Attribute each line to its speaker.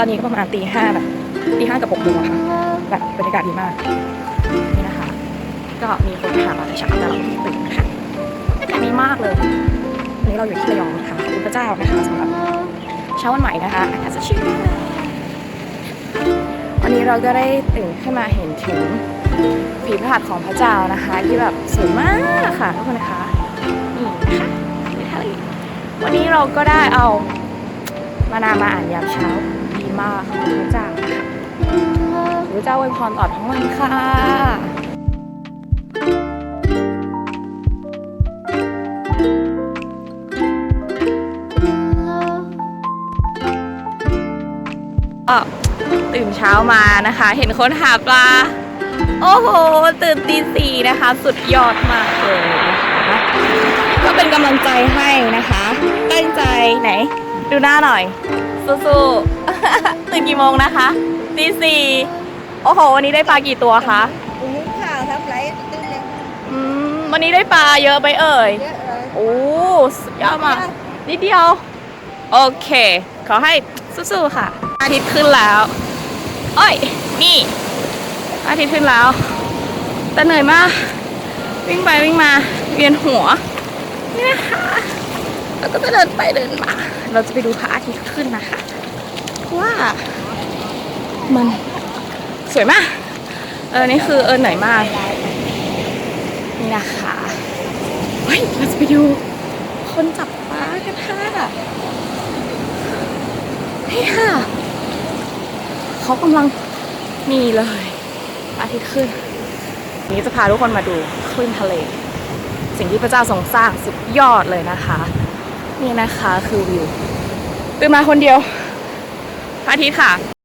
Speaker 1: ตอนนี้ก็ประมาณตีห้าแบบตีห้ากับหกโมงค่ะ แบบบรรยากาศดีมาก นี่นะคะ ก็มีคนถาเราในเช้าแต่เราไม่ตื่นค่ะอากาศดีมากเลยวันนี้เราอยู่ที่ระยองค่ะพระเจ้านะคะสำหรับเช้าวันใหม่นะคะอากาศสดชื่นวันนี้เราก็ได้ตื่นขึ้นมาเห็นถึง ฝีพระหัตถ์ของพระเจ้านะคะ ที่แบบสวยมากค่ะทุกคนนะคะนี่นะคะนี่ค่ะวันนี้เราก็ได้เอามานามาอ่านยามเช้าดีมากขอบคุณพระเจ้านะคะขอบคุณพระเจ้าอวยพรตลอดทั้งวันค่ะก็ตื่นเช้ามานะคะ เห็นคนหาปลา โอ้โห ตื่นตีสี่นะคะ สุดยอดมากเลยนะคะก็เป็นกำลังใจให้นะคะ ตั้งใจไหน ดูหน้าหน่อย สู้ๆ ตื่นกี่โมงนะคะตีสี่โอ้โห วันนี้ได้ปลากี่ตัวคะ
Speaker 2: หุงข้าวทำไรตื้นเลย
Speaker 1: อืมวันนี้ได้ปลาเยอะไปเอ่ย
Speaker 2: เยอะเลย
Speaker 1: โอ้สุดยอดมากนิดเดียว โอเค ขอให้สู้ๆค่ะ อาทิตย์ขึ้นแล้ว โอ้ย นี่ อาทิตย์ขึ้นแล้ว แต่เหนื่อยมาก วิ่งไปวิ่งมาเวียนหัว นี่นะคะแล้วก็จะเดินไปเดินมา เราจะไปดูพระอาทิตย์ขึ้นนะคะ ว่ามันสวยมาก เออ นี่คือเออเหนื่อยมาก นี่นะคะเฮ้ยเราจะไปดูคนจับปลากันค่ะนี่ค่ะ เขากำลังนี่เลย อาทิตย์ขึ้นวันนี้จะพาทุกคนมาดูคลื่นทะเล สิ่งที่พระเจ้าทรงสร้างสุดยอดเลยนะคะ นี่นะคะคือวิวตื่นมาคนเดียวอาทิตย์ค่ะ